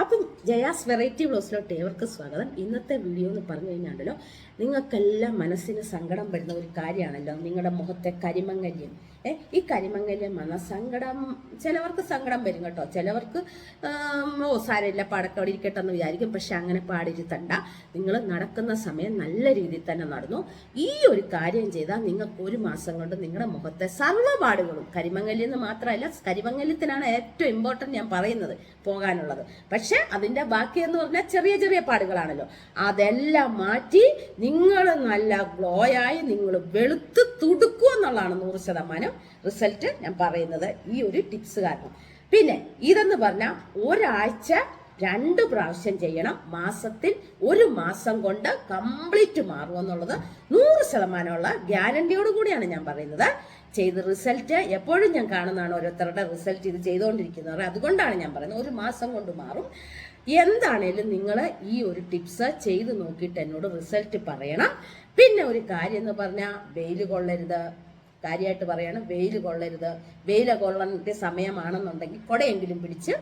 അപ്പം ജയാസ് വെറൈറ്റി ബ്ലോസിലോട്ട് ഏവർക്ക് സ്വാഗതം. ഇന്നത്തെ വീഡിയോ എന്ന് പറഞ്ഞു കഴിഞ്ഞാണ്ടല്ലോ നിങ്ങൾക്കെല്ലാം മനസ്സിന് സങ്കടം വരുന്ന ഒരു കാര്യമാണല്ലോ. നിങ്ങളുടെ മുഖത്തെ കരിമങ്ങല്യം ഈ കരിമങ്ങല്യം വന്ന സങ്കടം ചിലവർക്ക് സങ്കടം വരും കേട്ടോ. ചിലവർക്ക് ഓ സാരമില്ല പാടക്കവിടെ ഇരിക്കട്ടെ എന്ന് വിചാരിക്കും. പക്ഷെ അങ്ങനെ പാടിരുത്തണ്ട. നിങ്ങൾ നടക്കുന്ന സമയം നല്ല രീതിയിൽ തന്നെ നടന്നു. ഈ ഒരു കാര്യം ചെയ്താൽ നിങ്ങൾക്ക് ഒരു മാസം കൊണ്ട് നിങ്ങളുടെ മുഖത്തെ സർവപാടുകളും കരിമങ്ങല്യം എന്ന് മാത്രമല്ല കരിമങ്ങല്യത്തിനാണ് ഏറ്റവും ഇമ്പോർട്ടന്റ് ഞാൻ പറയുന്നത് പോകാനുള്ളത്. പക്ഷെ അതിന്റെ ബാക്കി എന്ന് പറഞ്ഞാൽ ചെറിയ ചെറിയ പാടുകളാണല്ലോ. അതെല്ലാം മാറ്റി നിങ്ങൾ നല്ല ഗ്ലോയായി നിങ്ങൾ വെളുത്ത് തുടുക്കും എന്നുള്ളതാണ് നൂറ് ശതമാനം റിസൾട്ട് ഞാൻ പറയുന്നത് ഈ ഒരു ടിപ്സ് കാരണം. പിന്നെ ഇതെന്ന് പറഞ്ഞാൽ ഒരാഴ്ച രണ്ട് പ്രാവശ്യം ചെയ്യണം. മാസത്തിൽ ഒരു മാസം കൊണ്ട് കംപ്ലീറ്റ് മാറും എന്നുള്ളത് നൂറ് ശതമാനമുള്ള ഗ്യാരണ്ടിയോട് കൂടിയാണ് ഞാൻ പറയുന്നത്. ചെയ്ത് റിസൾട്ട് എപ്പോഴും ഞാൻ കാണുന്നതാണ് ഓരോരുത്തരുടെ റിസൾട്ട് ഇത് ചെയ്തുകൊണ്ടിരിക്കുന്നവർ. അതുകൊണ്ടാണ് ഞാൻ പറയുന്നത് ഒരു മാസം കൊണ്ട് മാറും. എന്താണേലും നിങ്ങൾ ഈ ഒരു ടിപ്സ് ചെയ്ത് നോക്കിയിട്ട് എന്നോട് റിസൾട്ട് പറയണം. പിന്നെ ഒരു കാര്യം എന്ന് പറഞ്ഞാൽ വെയിൽ കൊള്ളരുത്. കാര്യമായിട്ട് പറയാണ് വെയിൽ കൊള്ളരുത്. വെയിൽ കൊള്ളേണ്ട സമയമാണെന്നുണ്ടെങ്കിൽ കുടയെങ്കിലും പിടിച്ച്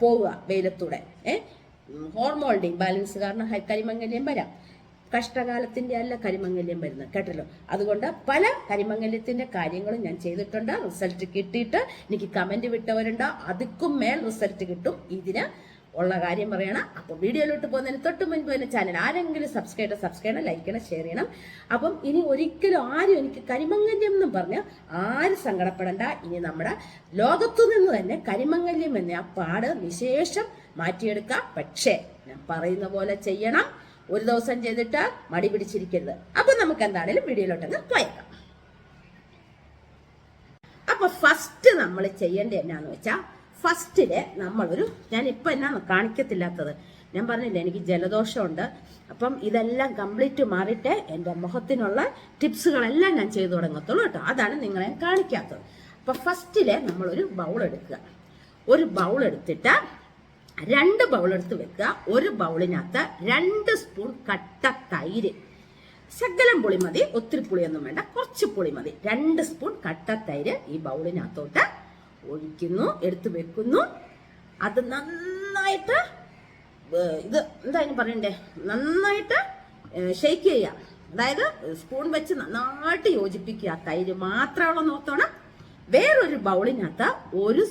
പോവുക വെയിലത്തൂടെ. ഏ? ഹോർമോണിന്റെ ഇംബാലൻസ് കാരണം കരിമങ്ങല്യം വരാം. കഷ്ടകാലത്തിന്റെ അല്ല കരിമംഗല്യം വരുന്നത് കേട്ടല്ലോ? അതുകൊണ്ട് പല കരിമങ്ങല്യത്തിന്റെ കാര്യങ്ങളും ഞാൻ ചെയ്തിട്ടുണ്ട്. റിസൾട്ട് കിട്ടിയിട്ട് എനിക്ക് കമന്റ് വിട്ടവരുണ്ട്. അതിക്കും മേൽ റിസൾട്ട് കിട്ടും. ഇതിന് ഉള്ള കാര്യം പറയണം. അപ്പോൾ വീഡിയോയിലോട്ട് പോകുന്നതിന് തൊട്ട് മുൻപ് തന്നെ ചാനൽ ആരെങ്കിലും സബ്സ്ക്രൈബ് ചെയ്യണം സബ്സ്ക്രൈബ് ചെയ്യണം ലൈക്ക് ചെയ്യണം ഷെയർ ചെയ്യണം. അപ്പം ഇനി ഒരിക്കലും ആരും എനിക്ക് കരിമംഗല്യം എന്നും പറഞ്ഞ് ആരും സങ്കടപ്പെടണ്ട. ഇനി നമ്മുടെ ലോകത്തു നിന്ന് തന്നെ കരിമംഗല്യം എന്ന ആ പാട് വിശേഷം മാറ്റിയെടുക്കാം. പക്ഷേ ഞാൻ പറയുന്ന പോലെ ചെയ്യണം. ഒരു ദിവസം ചെയ്തിട്ട് മടി പിടിച്ചിരിക്കരുത്. അപ്പൊ നമുക്ക് എന്താണേലും വീഡിയോയിലോട്ടങ്ങ് പോയേക്കാം. അപ്പൊ ഫസ്റ്റ് നമ്മൾ ചെയ്യേണ്ടത് എന്നാന്ന് വെച്ചാൽ ഫസ്റ്റിൽ നമ്മളൊരു ഞാൻ ഇപ്പൊ എന്നാണ് കാണിക്കത്തില്ലാത്തത്. ഞാൻ പറഞ്ഞില്ല എനിക്ക് ജലദോഷമുണ്ട്. അപ്പം ഇതെല്ലാം കംപ്ലീറ്റ് മാറിയിട്ട് എന്റെ മുഖത്തിനുള്ള ടിപ്സുകളെല്ലാം ഞാൻ ചെയ്തു തുടങ്ങത്തുള്ളൂ കേട്ടോ. അതാണ് നിങ്ങളെ കാണിക്കാത്തത്. അപ്പൊ ഫസ്റ്റിൽ നമ്മളൊരു ബൗൾ എടുക്കുക ഒരു ബൗൾ എടുത്തിട്ട് രണ്ട് ബൗൾ എടുത്ത് വെക്കുക. ഒരു ബൗളിനകത്ത് രണ്ട് സ്പൂൺ കട്ട തൈര്. ശകലം പുളി മതി ഒത്തിരി പുളിയൊന്നും വേണ്ട കുറച്ച് പുളി മതി രണ്ട് സ്പൂൺ കട്ട തൈര് ഈ ബൗളിനകത്തോട്ട് ഒഴിക്കുന്നു എടുത്തു വെക്കുന്നു. അത് നന്നായിട്ട് ഇത് ഇനി പറയണ്ടേ? നന്നായിട്ട് ഷെയ്ക്ക് ചെയ്യുക. അതായത് സ്പൂൺ വെച്ച് നന്നായിട്ട് യോജിപ്പിക്കുക. തൈര് മാത്രമുള്ള നോക്കണം വേറൊരു ബൗളിനകത്ത് ഒരു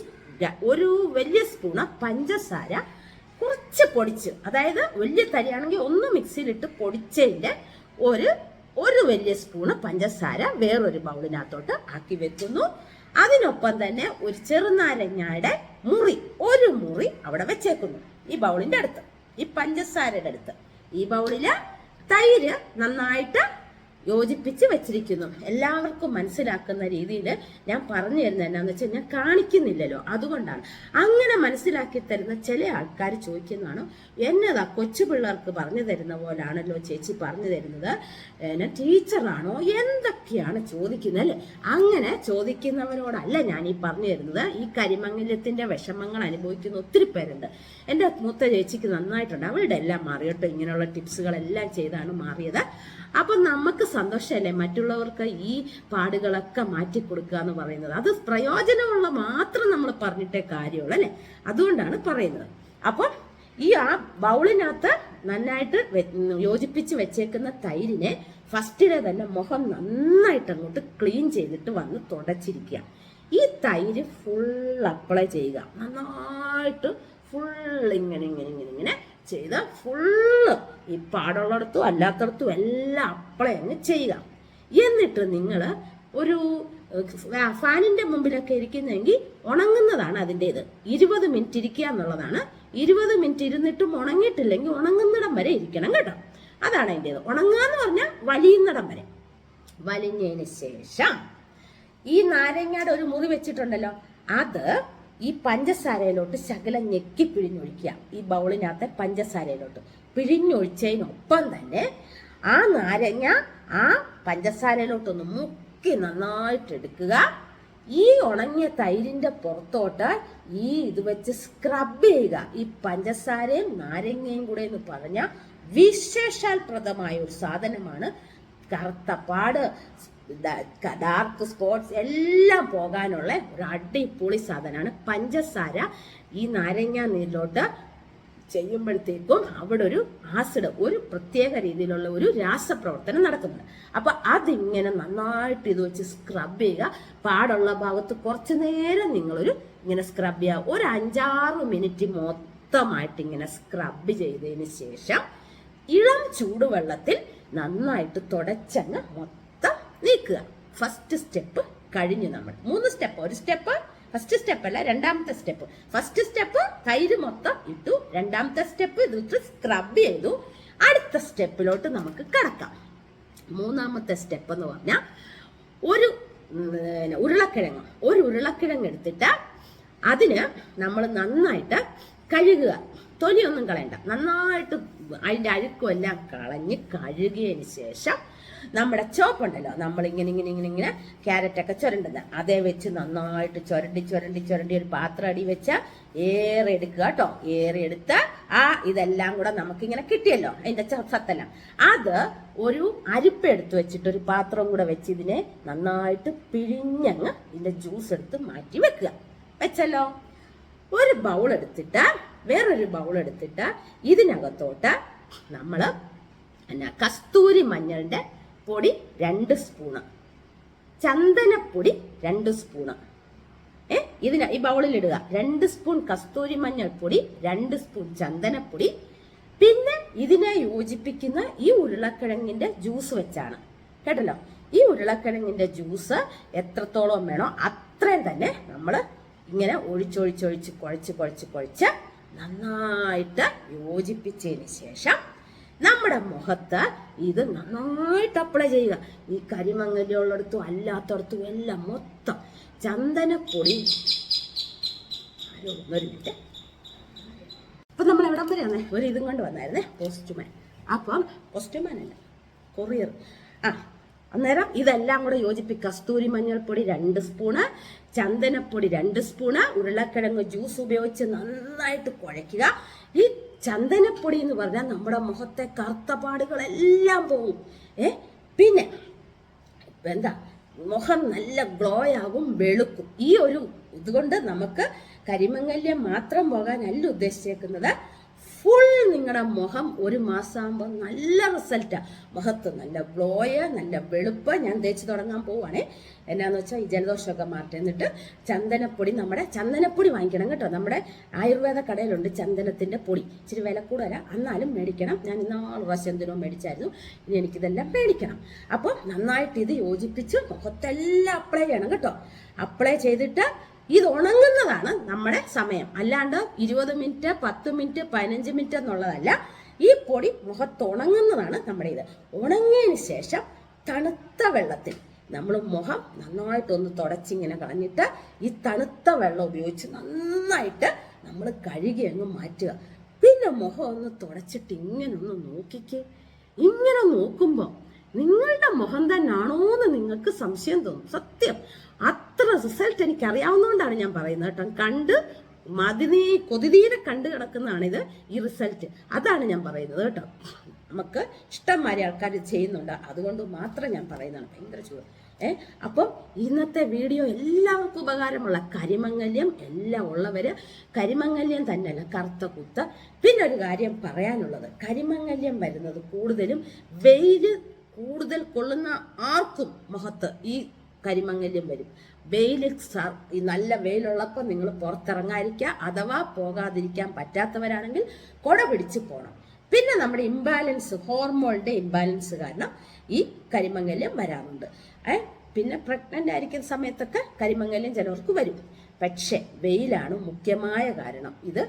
ഒരു വലിയ സ്പൂൺ പഞ്ചസാര കുറച്ച് പൊടിച്ച് അതായത് വലിയ തരിയാണെങ്കിൽ ഒന്ന് മിക്സിയിലിട്ട് പൊടിച്ചതിന്റെ ഒരു ഒരു വലിയ സ്പൂണ് പഞ്ചസാര വേറൊരു ബൗളിനകത്തോട്ട് ആക്കി വെക്കുന്നു. അതിനൊപ്പം തന്നെ ഒരു ചെറുനാരങ്ങയുടെ മുറി ഒരു മുറി അവിടെ വെച്ചേക്കുന്നു. ഈ ബൗളിന്റെ അടുത്ത് ഈ പഞ്ചസാരയുടെ അടുത്ത്. ഈ ബൗളിൽ തൈര് നന്നായിട്ട് യോജിപ്പിച്ച് വെച്ചിരിക്കുന്നു. എല്ലാവർക്കും മനസ്സിലാക്കുന്ന രീതിയിൽ ഞാൻ പറഞ്ഞു തരുന്നത് എന്നാന്ന് വെച്ചാൽ ഞാൻ കാണിക്കുന്നില്ലല്ലോ. അതുകൊണ്ടാണ്. അങ്ങനെ മനസ്സിലാക്കി തരുന്ന ചില ആൾക്കാർ ചോദിക്കുന്നതാണ് എന്നതാ കൊച്ചു പിള്ളേർക്ക് പറഞ്ഞു തരുന്ന പോലാണല്ലോ ചേച്ചി പറഞ്ഞു തരുന്നത്? എന്നെ ടീച്ചറാണോ? എന്തൊക്കെയാണ് ചോദിക്കുന്നത് അല്ലേ? അങ്ങനെ ചോദിക്കുന്നവരോടല്ല ഞാൻ ഈ പറഞ്ഞു തരുന്നത്. ഈ കരിമംഗല്യത്തിന്റെ വിഷമങ്ങൾ അനുഭവിക്കുന്ന ഒത്തിരി പേരുണ്ട്. എന്റെ മൂത്ത ചേച്ചിക്ക് നന്നായിട്ടുണ്ട്. അവളുടെ എല്ലാം മാറിയിട്ടോ ഇങ്ങനെയുള്ള ടിപ്സുകളെല്ലാം ചെയ്താണ് മാറിയത്. അപ്പം നമുക്ക് സന്തോഷമല്ലേ മറ്റുള്ളവർക്ക് ഈ പാടുകളൊക്കെ മാറ്റി കൊടുക്കുക എന്ന് പറയുന്നത്? അത് പ്രയോജനമുള്ള മാത്രം നമ്മൾ പറഞ്ഞിട്ടേ കാര്യമുള്ളൂ അല്ലേ? അതുകൊണ്ടാണ് പറയുന്നത്. അപ്പോൾ ഈ ആ ബൗളിനകത്ത് നന്നായിട്ട് യോജിപ്പിച്ച് വെച്ചേക്കുന്ന തൈരിനെ ഫസ്റ്റിലെ തന്നെ മുഖം നന്നായിട്ട് അങ്ങോട്ട് ക്ലീൻ ചെയ്തിട്ട് വന്ന് തുടച്ചിരിക്കുക. ഈ തൈര് ഫുൾ അപ്ലൈ ചെയ്യുക. നന്നായിട്ട് ഫുൾ ഇങ്ങനെ ഇങ്ങനെ ഇങ്ങനെ ഇങ്ങനെ ചെയ്ത് ഫുള്ള് ഈ പാടുള്ളിടത്തും അല്ലാത്തടത്തും എല്ലാം അപ്ലൈ അങ്ങ് ചെയ്യുക. എന്നിട്ട് നിങ്ങൾ ഒരു ഫാനിന്റെ മുമ്പിലൊക്കെ ഇരിക്കുന്നെങ്കിൽ ഉണങ്ങുന്നതാണ് അതിന്റെ ഇത് ഇരുപത് മിനിറ്റ് ഇരിക്കുക എന്നുള്ളതാണ്. ഇരുപത് മിനിറ്റ് ഇരുന്നിട്ടും ഉണങ്ങിയിട്ടില്ലെങ്കിൽ ഉണങ്ങുന്നിടം വരെ ഇരിക്കണം കേട്ടോ. അതാണ് അതിന്റെത്. ഉണങ്ങുക എന്ന് പറഞ്ഞാൽ വലിയുന്നിടം വരെ. വലിഞ്ഞതിന് ശേഷം ഈ നാരങ്ങയുടെ ഒരു മുറി വെച്ചിട്ടുണ്ടല്ലോ അത് ഈ പഞ്ചസാരയിലോട്ട് ശകലം ഞെക്കി പിഴിഞ്ഞൊഴിക്കുക. ഈ ബൗളിനകത്തെ പഞ്ചസാരയിലോട്ട് പിഴിഞ്ഞൊഴിച്ചതിനൊപ്പം തന്നെ ആ നാരങ്ങ ആ പഞ്ചസാരയിലോട്ടൊന്ന് മുക്കി നന്നായിട്ട് എടുക്കുക ഈ ഉണങ്ങിയ തൈരിന്റെ പുറത്തോട്ട് ഈ ഇത് വെച്ച് സ്ക്രബ് ചെയ്യുക. ഈ പഞ്ചസാരയും നാരങ്ങയും കൂടെ എന്ന് പറഞ്ഞ വിശേഷാൽ പ്രദമായ ഒരു സാധനമാണ് കറുത്ത പാട്. ഡാർക്ക് സ്പോട്ട്സ് എല്ലാം പോകാനുള്ള ഒരു അടിപൊളി സാധനമാണ്. പഞ്ചസാര ഈ നാരങ്ങ നീരിലോട്ട് ചെയ്യുമ്പോഴത്തേക്കും അവിടെ ഒരു ആസിഡ് ഒരു പ്രത്യേക രീതിയിലുള്ള ഒരു രാസപ്രവർത്തനം നടക്കുന്നുണ്ട്. അപ്പൊ അതിങ്ങനെ നന്നായിട്ട് ഇത് വെച്ച് സ്ക്രബ് ചെയ്യുക. പാടുള്ള ഭാഗത്ത് കുറച്ച് നേരം നിങ്ങളൊരു ഇങ്ങനെ സ്ക്രബ് ചെയ്യുക. ഒരു അഞ്ചാറ് മിനിറ്റ് മൊത്തമായിട്ട് ഇങ്ങനെ സ്ക്രബ് ചെയ്തതിന് ശേഷം ഇളം ചൂടുവെള്ളത്തിൽ നന്നായിട്ട് തുടച്ചങ്ങ് മൊത്തം നീക്കുക. ഫസ്റ്റ് സ്റ്റെപ്പ് കഴിഞ്ഞു നമ്മൾ. മൂന്ന് സ്റ്റെപ്പ് ഒരു സ്റ്റെപ്പ് ഫസ്റ്റ് സ്റ്റെപ്പ് അല്ല രണ്ടാമത്തെ സ്റ്റെപ്പ് ഫസ്റ്റ് സ്റ്റെപ്പ് തൈര് മൊത്തം ഇട്ടു. രണ്ടാമത്തെ സ്റ്റെപ്പ് ഇതിട്ട് സ്ക്രബ് ചെയ്തു. അടുത്ത സ്റ്റെപ്പിലോട്ട് നമുക്ക് കടക്കാം. മൂന്നാമത്തെ സ്റ്റെപ്പ് എന്ന് പറഞ്ഞാൽ ഒരു ഉരുളക്കിഴങ്ങ്. ഒരു ഉരുളക്കിഴങ്ങ് എടുത്തിട്ട് അതിന് നമ്മൾ നന്നായിട്ട് കഴുകുക. തൊലിയൊന്നും കളയണ്ട. നന്നായിട്ട് അതിന്റെ അഴുക്കുമെല്ലാം കളഞ്ഞ് കഴുകിയതിന് ശേഷം നമ്മുടെ ചോപ്പുണ്ടല്ലോ. നമ്മൾ ഇങ്ങനെ ഇങ്ങനെ ഇങ്ങനെ ഇങ്ങനെ ക്യാരറ്റൊക്കെ ചുരണ്ടുന്നത്. അതേ വെച്ച് നന്നായിട്ട് ചുരണ്ടി ചുരണ്ടി ചുരണ്ടി ഒരു പാത്രം അടി വെച്ച ഏറെ എടുക്കുക കേട്ടോ. ഏറെ എടുത്ത് ആ ഇതെല്ലാം കൂടെ നമുക്കിങ്ങനെ കിട്ടിയല്ലോ അതിന്റെ സത്തെല്ലാം. അത് ഒരു അരിപ്പ് എടുത്ത് വെച്ചിട്ട് ഒരു പാത്രം കൂടെ വെച്ച് ഇതിനെ നന്നായിട്ട് പിഴിഞ്ഞങ്ങ് ഇതിന്റെ ജ്യൂസ് എടുത്ത് മാറ്റി വെക്കുക. വെച്ചല്ലോ. ഒരു ബൗൾ എടുത്തിട്ട് വേറൊരു ബൗൾ എടുത്തിട്ട് ഇതിനകത്തോട്ട് നമ്മൾ എന്നാ കസ്തൂരി മഞ്ഞളുടെ പൊടി രണ്ട് സ്പൂണ്. ചന്ദനപ്പൊടി രണ്ട് സ്പൂണ്. ഏ ഇതിന് ഈ ബൗളിൽ ഇടുക രണ്ട് സ്പൂൺ കസ്തൂരി മഞ്ഞൾപ്പൊടി രണ്ട് സ്പൂൺ ചന്ദനപ്പൊടി. പിന്നെ ഇതിനെ യോജിപ്പിക്കുന്ന ഈ ഉരുളക്കിഴങ്ങിന്റെ ജ്യൂസ് വെച്ചാണ്. കേട്ടല്ലോ? ഈ ഉരുളക്കിഴങ്ങിന്റെ ജ്യൂസ് എത്രത്തോളം വേണോ അത്രയും തന്നെ നമ്മൾ ഇങ്ങനെ ഒഴിച്ചൊഴിച്ചൊഴിച്ച് കുഴച്ച് കുഴച്ച് കുഴച്ച് നന്നായിട്ട് യോജിപ്പിച്ചതിന് ശേഷം നമ്മുടെ മുഖത്ത് ഇത് നന്നായിട്ട് അപ്ലൈ ചെയ്യുക. ഈ കരിമങ്ങലുള്ളിടത്തും അല്ലാത്തടത്തും എല്ലാം മൊത്തം ചന്ദനപ്പൊടി. ഒരു അപ്പൊ നമ്മൾ എവിടം വരെ വന്നേ? ഒരു ഇതും കൊണ്ട് വന്നായിരുന്നേ പോസ്റ്റ്മാൻ അപ്പം പോസ്റ്റ്മാൻ അല്ല കൊറിയർ ആ അന്നേരം ഇതെല്ലാം കൂടെ യോജിപ്പിക്കുക കസ്തൂരി മഞ്ഞൾപ്പൊടി രണ്ട് സ്പൂണ് ചന്ദനപ്പൊടി രണ്ട് സ്പൂണ് ഉരുളക്കിഴങ്ങ് ജ്യൂസ് ഉപയോഗിച്ച് നന്നായിട്ട് കുഴയ്ക്കുക. ഈ ചന്ദനപ്പൊടി എന്ന് പറഞ്ഞാൽ നമ്മുടെ മുഖത്തെ കറുത്തപാടുകളെല്ലാം പോകും. ഏ? പിന്നെ എന്താ? മുഖം നല്ല ഗ്ലോ ആകും വെളുക്കും. ഈ ഒരു ഇതുകൊണ്ട് നമുക്ക് കരിമങ്ങല്യം മാത്രം പോകാനല്ല ഉദ്ദേശിച്ചേക്കുന്നത്. ഫുൾ നിങ്ങളുടെ മുഖം ഒരു മാസമാകുമ്പോൾ നല്ല റിസൾട്ടാണ് മുഖത്ത് നല്ല ഗ്ലോയ നല്ല വെളുപ്പ്. ഞാൻ തേച്ച് തുടങ്ങാൻ പോവുകയാണേ എന്നാന്ന് വെച്ചാൽ ഈ ജലദോഷമൊക്കെ മാറ്റി എന്നിട്ട് ചന്ദനപ്പൊടി നമ്മുടെ ചന്ദനപ്പൊടി വാങ്ങിക്കണം കേട്ടോ. നമ്മുടെ ആയുർവേദ കടയിലുണ്ട് ചന്ദനത്തിന്റെ പൊടി. ഇച്ചിരി വില കൂടുതല. എന്നാലും മേടിക്കണം. ഞാൻ ഇന്നാൾ പ്രാവശ്യം എന്തിനോ മേടിച്ചായിരുന്നു. ഇനി എനിക്കിതെല്ലാം മേടിക്കണം. അപ്പോൾ നന്നായിട്ട് ഇത് യോജിപ്പിച്ച് മുഖത്തെല്ലാം അപ്ലൈ ചെയ്യണം കേട്ടോ. അപ്ലൈ ചെയ്തിട്ട് ഇത് ഉണങ്ങുന്നതാണ് നമ്മുടെ സമയം. അല്ലാണ്ട് ഇരുപത് മിനിറ്റ് പത്ത് മിനിറ്റ് പതിനഞ്ച് മിനിറ്റ് എന്നുള്ളതല്ല ഈ പൊടി മുഖത്ത് ഉണങ്ങുന്നതാണ് നമ്മുടെ ഇത്. ഉണങ്ങിയതിന് ശേഷം തണുത്ത വെള്ളത്തിൽ നമ്മൾ മുഖം നന്നായിട്ടൊന്ന് തുടച്ചിങ്ങനെ കളഞ്ഞിട്ട് ഈ തണുത്ത വെള്ളം ഉപയോഗിച്ച് നന്നായിട്ട് നമ്മൾ കഴുകി അങ്ങ് മാറ്റുക. പിന്നെ മുഖം ഒന്ന് തുടച്ചിട്ട് ഇങ്ങനെ ഒന്ന് നോക്കിക്കേ. ഇങ്ങനെ നോക്കുമ്പോൾ നിങ്ങളുടെ മുഖം തന്നെയാണോ എന്ന് നിങ്ങൾക്ക് സംശയം തോന്നും. സത്യം. റിസൾട്ട് എനിക്ക് അറിയാവുന്നതുകൊണ്ടാണ് ഞാൻ പറയുന്നത് കേട്ടോ. കണ്ട് മതിനീ കൊതിതീരെ കണ്ടു കിടക്കുന്നതാണിത് ഈ റിസൾട്ട്. അതാണ് ഞാൻ പറയുന്നത് കേട്ടോ. നമുക്ക് ഇഷ്ടംമാതിരി ആൾക്കാർ ഇത് ചെയ്യുന്നുണ്ട്. അതുകൊണ്ട് മാത്രം ഞാൻ പറയുന്നതാണ്. ഭയങ്കര ചൂട്. ഏ അപ്പം ഇന്നത്തെ വീഡിയോ എല്ലാവർക്കും ഉപകാരമുള്ള കരിമങ്ങല്യം എല്ലാം ഉള്ളവർ കരിമങ്ങല്യം തന്നെയല്ല കറുത്ത കുത്ത. പിന്നെ ഒരു കാര്യം പറയാനുള്ളത്. കരിമങ്ങല്യം വരുന്നത് കൂടുതലും വെയിൽ കൂടുതൽ കൊള്ളുന്ന ആർക്കും മുഖത്ത് ഈ കരിമങ്ങല്യം വരും. വെയിൽ നല്ല വെയിലുള്ളപ്പോൾ നിങ്ങൾ പുറത്തിറങ്ങാതിരിക്കുക. അഥവാ പോകാതിരിക്കാൻ പറ്റാത്തവരാണെങ്കിൽ കുട പിടിച്ച് പോകണം പിന്നെ നമ്മുടെ ഇംബാലൻസ് ഹോർമോണിന്റെ ഇംബാലൻസ് കാരണം ഈ കരിമങ്ങല്യം വരാറുണ്ട്. ഏ പിന്നെ പ്രഗ്നന്റ് ആയിരിക്കുന്ന സമയത്തൊക്കെ കരിമങ്ങല്യം ചിലവർക്ക് വരും. പക്ഷേ വെയിലാണ് മുഖ്യമായ കാരണം ഇത്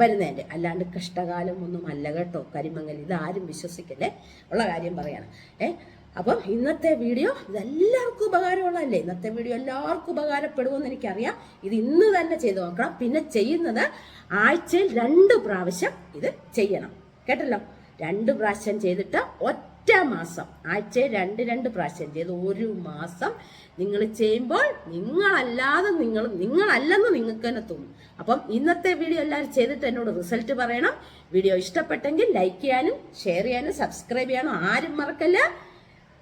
വരുന്നതിന്റെ അല്ലാണ്ട് കഷ്ടകാലം ഒന്നും അല്ല കേട്ടോ കരിമങ്ങൽ ഇത് ആരും വിശ്വസിക്കല്ലേ? ഉള്ള കാര്യം പറയാണ്. ഏ അപ്പം ഇന്നത്തെ വീഡിയോ ഇതെല്ലാവർക്കും ഉപകാരമുള്ളതല്ലേ? ഇന്നത്തെ വീഡിയോ എല്ലാവർക്കും ഉപകാരപ്പെടുമെന്ന് എനിക്കറിയാം. ഇത് ഇന്ന് തന്നെ ചെയ്ത് നോക്കണം. പിന്നെ ചെയ്യുന്നത് ആഴ്ചയിൽ രണ്ട് പ്രാവശ്യം ഇത് ചെയ്യണം. കേട്ടല്ലോ? രണ്ട് പ്രാവശ്യം ചെയ്തിട്ട് ഒറ്റ മാസം. ആഴ്ചയിൽ രണ്ട് രണ്ട് പ്രാവശ്യം ചെയ്ത് ഒരു മാസം നിങ്ങൾ ചെയ്യുമ്പോൾ നിങ്ങളല്ലാതെ നിങ്ങൾ നിങ്ങളല്ലെന്ന് നിങ്ങൾക്ക് തന്നെ തോന്നും. അപ്പം ഇന്നത്തെ വീഡിയോ എല്ലാവരും ചെയ്തിട്ട് എന്നോട് റിസൾട്ട് പറയണം. വീഡിയോ ഇഷ്ടപ്പെട്ടെങ്കിൽ ലൈക്ക് ചെയ്യാനും ഷെയർ ചെയ്യാനും സബ്സ്ക്രൈബ് ചെയ്യാനും ആരും മറക്കല്ല.